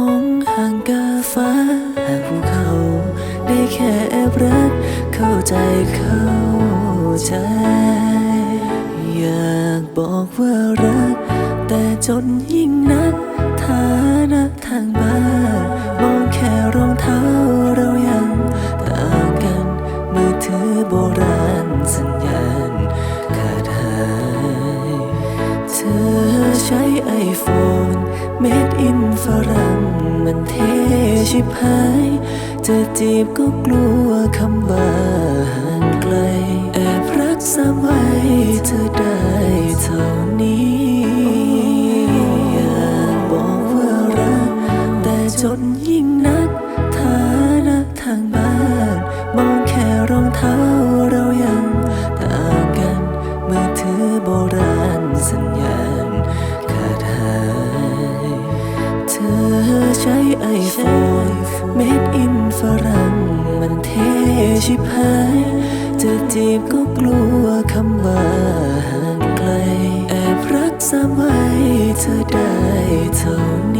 ห้องห่างกาฟ้าห่างภูเขา ได้แค่แอบรัก เข้าใจเข้าใจ อยากบอกว่ารัก แต่จนยิ่งนัก ฐานะทางบ้านมองแค่รองเท้าเรายังต่างกัน มือถือโบราณสัญญาณขาดหายเธอใช้ไอโฟน made in ฝรั่ง มันเทชิบหาย จะจีบก็กลัวคำว่าห่างไกล แอบรักษาไว้เธอได้เท่านี้อยากบอกว่ารัก แต่จนยิ่งนัก ฐานะทางบ้าน มองแค่รองเท้า ไอโฟนเม็ดอินฝรั่งมันเท่ชิบหาย จะจีบก็กลัวคำว่าห่างไกล แอบรักสมัยเธอได้เท่านี้